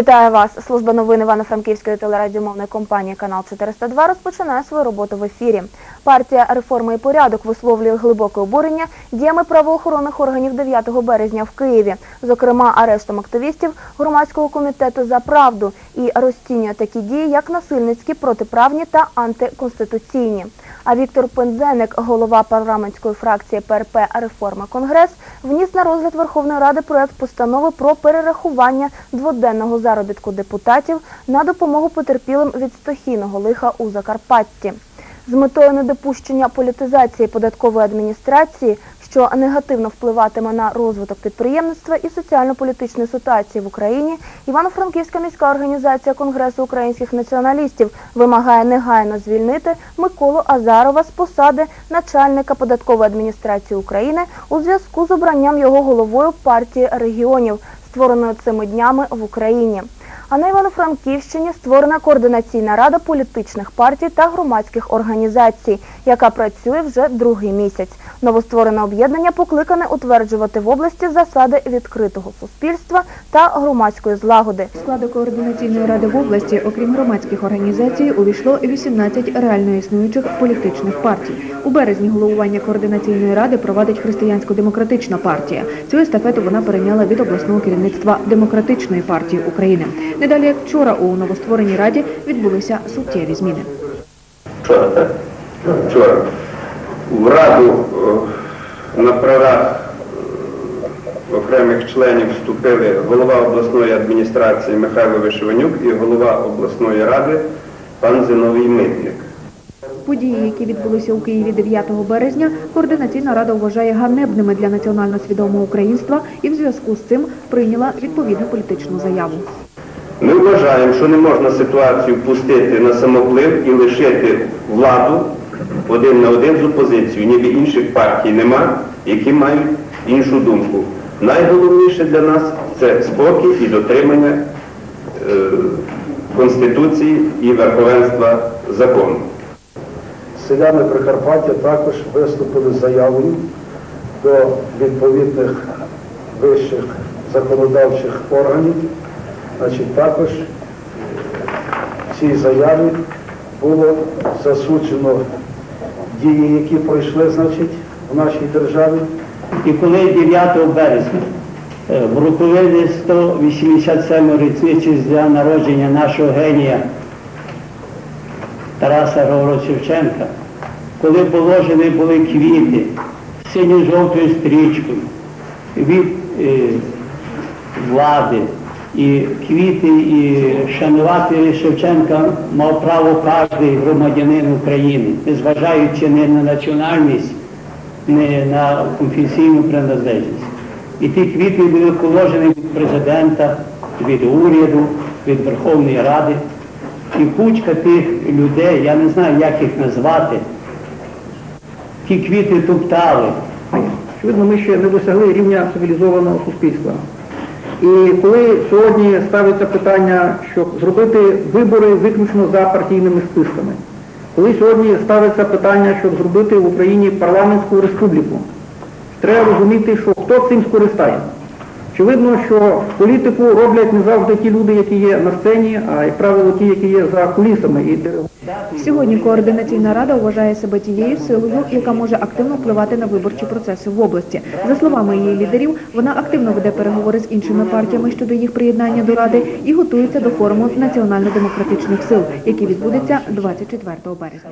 Вітаю вас! Служба новин Івано-Франківської телерадіомовної компанії Канал 402 розпочинає свою роботу в ефірі. Партія реформи і порядок висловлює глибоке обурення діями правоохоронних органів 9 березня в Києві, зокрема арештом активістів громадського комітету за правду і розцінює такі дії як насильницькі, протиправні та антиконституційні. А Віктор Пензеник, голова парламентської фракції ПРП Реформа Конгрес, вніс на розгляд Верховної Ради проект постанови про перерахування дводенного заробітку депутатів на допомогу потерпілим від стихійного лиха у Закарпатті. З метою недопущення політизації податкової адміністрації, що негативно впливатиме на розвиток підприємництва і соціально-політичної ситуації в Україні, Івано-Франківська міська організація Конгресу українських націоналістів вимагає негайно звільнити Миколу Азарова з посади начальника податкової адміністрації України у зв'язку з обранням його головою партії регіонів, створеної цими днями в Україні. А на Івано-Франківщині створена координаційна рада політичних партій та громадських організацій, яка працює вже другий місяць. Новостворене об'єднання покликане утверджувати в області засади відкритого суспільства та громадської злагоди. До складу координаційної ради в області, окрім громадських організацій, увійшло 18 реально існуючих політичних партій. У березні головування координаційної ради провадить християнсько-демократична партія. Цю естафету вона перейняла від обласного керівництва демократичної партії України. Не далі як вчора у новоствореній раді відбулися суттєві зміни. Вчора, так? Вчора. В Раду на правах е, окремих членів вступили голова обласної адміністрації Михайло Вишиванюк і голова обласної ради пан Зиновій Митник. Події, які відбулися у Києві 9 березня, координаційна рада вважає ганебними для національно свідомого українства і в зв'язку з цим прийняла відповідну політичну заяву. Ми вважаємо, що не можна ситуацію пустити на самоплив і лишити владу один на один з опозицією, ніби інших партій нема, які мають іншу думку. Найголовніше для нас це спокій і дотримання е, Конституції і верховенства закону. Селяни Прикарпаття також виступили з заявою до відповідних вищих законодавчих органів. Значить, також в цій заяві було засуджено дії, які пройшли значить, в нашій державі. І коли 9 березня е, в роковини 187 річниці з дня народження нашого генія Тараса Григоровича Шевченка, коли положені були квіти синьо-жовтою стрічкою від е, влади, і квіти, і шанувати Шевченка мав право кожен громадянин України, незважаючи не на національність, не на конфесійну приналежність. І ті квіти були положені від президента, від уряду, від Верховної Ради. І кучка тих людей, я не знаю, як їх назвати, ті квіти топтали. Очевидно, ми ще не досягли рівня цивілізованого суспільства. І коли сьогодні ставиться питання, щоб зробити вибори виключно за партійними списками, коли сьогодні ставиться питання, щоб зробити в Україні парламентську республіку, треба розуміти, що хто цим скористає. Очевидно, що політику роблять не завжди ті люди, які є на сцені, а як правило ті, які є за кулісами. І Сьогодні координаційна рада вважає себе тією силою, яка може активно впливати на виборчі процеси в області. За словами її лідерів, вона активно веде переговори з іншими партіями щодо їх приєднання до ради і готується до форуму національно-демократичних сил, який відбудеться 24 березня.